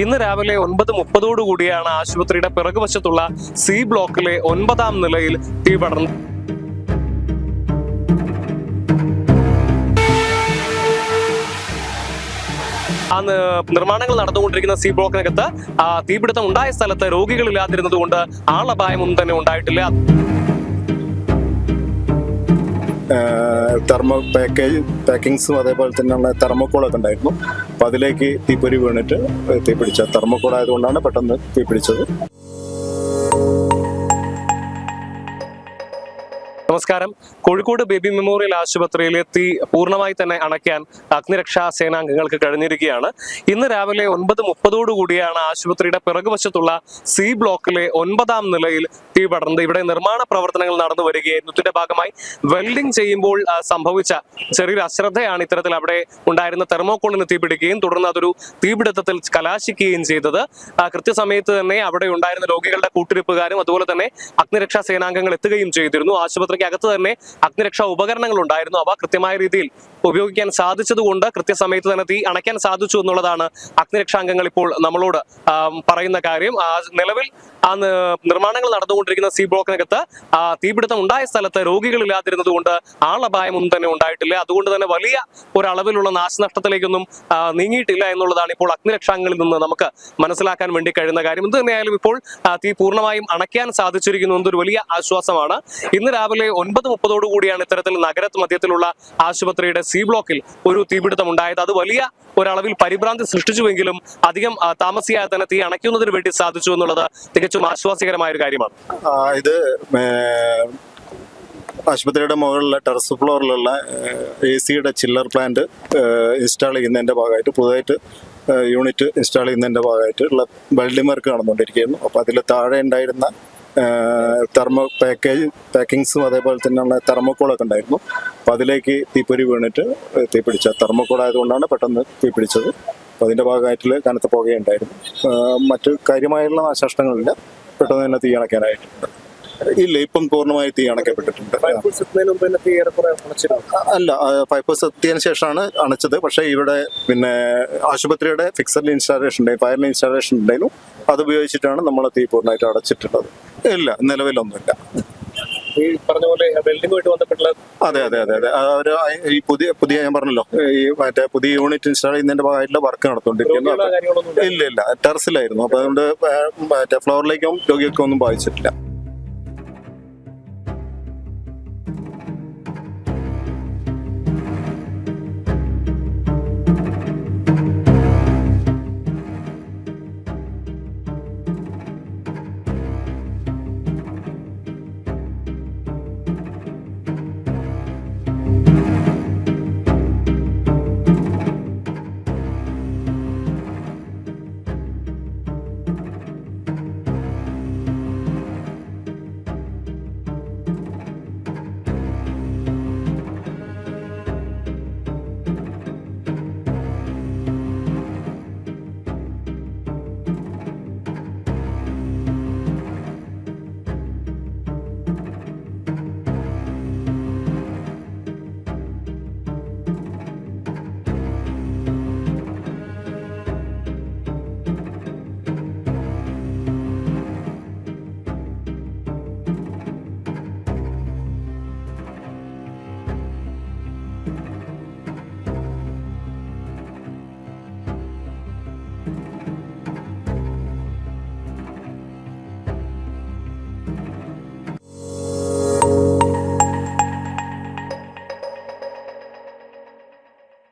ഇന്ന് രാവിലെ ഒൻപത് മുപ്പതോടു കൂടിയാണ് ആശുപത്രിയുടെ പിറകുവശത്തുള്ള സി ബ്ലോക്കിലെ ഒൻപതാം നിലയിൽ തീ പടർന്നത് ആ നിർമ്മാണങ്ങൾ നടന്നുകൊണ്ടിരിക്കുന്ന സി ബ്ലോക്കിനകത്ത് തീപിടുത്തം ഉണ്ടായ സ്ഥലത്ത് രോഗികളില്ലാതിരുന്നത് കൊണ്ട് ആളപായമൊന്നും തന്നെ ഉണ്ടായിട്ടില്ല. തെർമോ പാക്കേജ് പാക്കിങ്സും അതേപോലെ തന്നെയുള്ള തെർമോക്കോളൊക്കെ ഉണ്ടായിരുന്നു. അപ്പോൾ അതിലേക്ക് തീപ്പൊരി വീണിട്ട് തീ പിടിച്ച തെർമോക്കോൾ ആയതുകൊണ്ടാണ് പെട്ടെന്ന് തീ പിടിച്ചത് നമസ്കാരം. കോഴിക്കോട് ബേബി മെമ്മോറിയൽ ആശുപത്രിയിലെ തീ പൂർണമായി തന്നെ അണയ്ക്കാൻ അഗ്നിരക്ഷാ സേനാംഗങ്ങൾക്ക് കഴിഞ്ഞിരിക്കുകയാണ്. ഇന്ന് രാവിലെ ഒൻപത് മുപ്പതോടു കൂടിയാണ് ആശുപത്രിയുടെ പിറകുവശത്തുള്ള സി ബ്ലോക്കിലെ ഒൻപതാം നിലയിൽ തീ പടർന്നത്. ഇവിടെ നിർമ്മാണ പ്രവർത്തനങ്ങൾ നടന്നു വരികയായിരുന്നു. ഇതിന്റെ ഭാഗമായി വെൽഡിംഗ് ചെയ്യുമ്പോൾ സംഭവിച്ച ചെറിയൊരു അശ്രദ്ധയാണ് ഇത്തരത്തിൽ അവിടെ ഉണ്ടായിരുന്ന തെർമോക്കോളിന് തീപിടിക്കുകയും തുടർന്ന് അതൊരു തീപിടുത്തത്തിൽ കലാശിക്കുകയും ചെയ്തത്. കൃത്യസമയത്ത് തന്നെ അവിടെ ഉണ്ടായിരുന്ന രോഗികളുടെ കൂട്ടിരിപ്പുകാരും അതുപോലെ തന്നെ അഗ്നിരക്ഷാ സേനാംഗങ്ങൾ എത്തുകയും ചെയ്തിരുന്നു. ആശുപത്രിക്ക് അകത്ത് തന്നെ അഗ്നിരക്ഷാ ഉപകരണങ്ങൾ ഉണ്ടായിരുന്നു. അവ കൃത്യമായ രീതിയിൽ ഉപയോഗിക്കാൻ സാധിച്ചതുകൊണ്ട് കൃത്യസമയത്ത് തന്നെ തീ അണയ്ക്കാൻ സാധിച്ചു എന്നുള്ളതാണ് അഗ്നിരക്ഷാംഗങ്ങൾ ഇപ്പോൾ നമ്മളോട് പറയുന്ന കാര്യം. നിലവിൽ ആ നിർമ്മാണങ്ങൾ നടന്നുകൊണ്ടിരിക്കുന്ന സി ബ്ലോക്കിനകത്ത് തീപിടുത്തം ഉണ്ടായ സ്ഥലത്ത് രോഗികളില്ലാതിരുന്നത് കൊണ്ട് ആളപായമൊന്നും തന്നെ ഉണ്ടായിട്ടില്ല. അതുകൊണ്ട് തന്നെ വലിയ ഒരളവിലുള്ള നാശനഷ്ടത്തിലേക്കൊന്നും നീങ്ങിയിട്ടില്ല എന്നുള്ളതാണ് ഇപ്പോൾ അഗ്നിരക്ഷാംഗങ്ങളിൽ നിന്ന് നമുക്ക് മനസ്സിലാക്കാൻ വേണ്ടി കഴിയുന്ന കാര്യം. എന്ത് തന്നെയായാലും ഇപ്പോൾ തീ പൂർണമായും അണയ്ക്കാൻ സാധിച്ചിരിക്കുന്നു എന്നൊരു വലിയ ആശ്വാസമാണ്. ഇന്ന് രാവിലെ ഒൻപത് മുപ്പതോടു കൂടിയാണ് ഇത്തരത്തിൽ നഗര മധ്യത്തിലുള്ള ആശുപത്രിയുടെ സി ബ്ലോക്കിൽ ഒരു തീപിടുത്തം ഉണ്ടായത്. അത് വലിയ ഒരളവിൽ പരിഭ്രാന്തി സൃഷ്ടിച്ചുവെങ്കിലും അധികം താമസിയായ തന്നെ തീ അണയ്ക്കുന്നതിന് വേണ്ടി സാധിച്ചു എന്നുള്ളത് തികച്ചും ആശ്വാസകരമായ ഒരു കാര്യമാണ് ഇത് ആശുപത്രിയുടെ മുകളിലെ ടെറസ് ഫ്ലോറിലുള്ള എ സിയുടെ ചില്ലർ പ്ലാന്റ് ഇൻസ്റ്റാൾ ചെയ്യുന്നതിന്റെ ഭാഗമായിട്ട് പുതുതായിട്ട് യൂണിറ്റ് ഇൻസ്റ്റാൾ ചെയ്യുന്നതിന്റെ ഭാഗമായിട്ട് ഉള്ള വെൽഡിംഗ് വർക്ക് നടന്നുകൊണ്ടിരിക്കുകയായിരുന്നു അപ്പോൾ അതിൽ താഴെ ഉണ്ടായിരുന്ന തെർമോ പാക്കേജ് പാക്കിങ്സും അതേപോലെ തന്നെയുള്ള തെർമോക്കോളൊക്കെ ഉണ്ടായിരുന്നു. അപ്പോൾ അതിലേക്ക് തീപ്പൊരി വീണിട്ട് തീ പിടിച്ച തെർമോക്കോൾ ആയതുകൊണ്ടാണ് പെട്ടെന്ന് തീ പിടിച്ചത്. അപ്പോൾ അതിന്റെ ഭാഗമായിട്ട് കനത്ത പുകയുണ്ടായിരുന്നു. മറ്റ് കാര്യമായുള്ള നാശനഷ്ടങ്ങളില്ല. പെട്ടെന്ന് തന്നെ തീ അണയ്ക്കാനായിട്ടുണ്ട്. ഇല്ല ഇപ്പം പൂർണമായി തീ അണയ്ക്കപ്പെട്ടിട്ടുണ്ട്. അല്ല ഫൈബേഴ്സ് എത്തിയതിനു ശേഷമാണ് അണച്ചത്. പക്ഷേ ഇവിടെ പിന്നെ ആശുപത്രിയുടെ ഫിക്സഡ് ഇൻസ്റ്റാളേഷൻ ഉണ്ടായി ഫയറിന് ഇൻസ്റ്റാളേഷൻ ഉണ്ടായിരുന്നു. അത് ഉപയോഗിച്ചിട്ടാണ് നമ്മൾ തീ പൂർണമായിട്ട് അടച്ചിട്ടുള്ളത്. ഇല്ല നിലവിലൊന്നുമില്ല. ഈ പറഞ്ഞ പോലെ ബന്ധപ്പെട്ടുള്ള അതെ അതെ അതെ അതെ. അവർ ഈ പുതിയ പുതിയ ഞാൻ പറഞ്ഞല്ലോ ഈ മറ്റേ പുതിയ യൂണിറ്റ് ഇൻസ്റ്റാൾ ചെയ്യുന്നതിന്റെ ഭാഗമായിട്ടുള്ള വർക്ക് നടത്തുകൊണ്ടിരിക്കുന്നു ഇല്ല. ഇല്ല ടെറസിലായിരുന്നു. അപ്പൊ അതുകൊണ്ട് മറ്റേ ഫ്ലോറിലേക്കും രോഗികൾക്കും ഒന്നും ബാധിച്ചിട്ടില്ല.